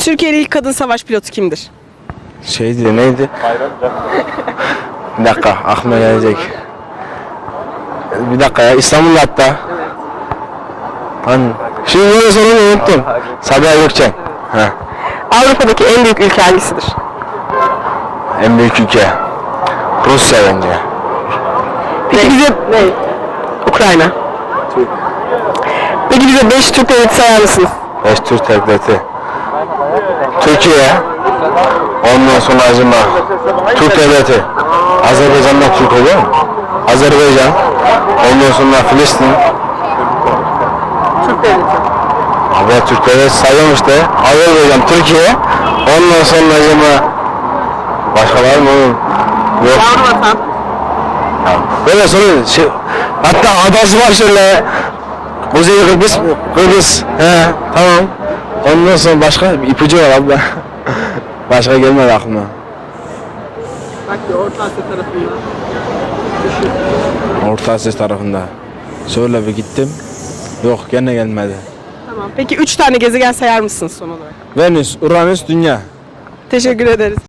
Türkiye'nin ilk kadın savaş pilotu kimdir? Şeydi neydi? bir dakika aklıma gelecek. Bir dakika ya İstanbul'da hatta. Hani şimdi böyle sorunu unuttum. Sabiha Gökçen. Ha. Avrupa'daki en büyük ülke hangisidir? En büyük ülke. Rusya bence. Peki bize... Ne? Ukrayna. Peki bize 5 Türk devleti sayar mısınız? Beş Türk devleti. Türkiye. Ondan sonra acıma. Türk devleti. Azerbaycan'da Türk oluyor mu? Azerbaycan. Ondan sonra Filistin. Türk devleti. Abi Türk devleti sayıyorum işte. Azerbaycan, Türkiye. Ondan sonra acıma. Başka var mı oğlum? Yok. Yavru vatan. Böyle sorun. Şey, hatta adası var şöyle. Kuzey Kıbrıs? Kıbrıs. He tamam. Ondan sonra başka bir ipucu var abla. başka gelmedi aklıma. Bak Orta Asya tarafında. Orta Asya tarafında. Şöyle bir gittim. Yok gene gelmedi. Tamam. Peki 3 tane gezegen sayar mısınız son olarak? Venüs, Uranüs, Dünya. Teşekkür ederiz.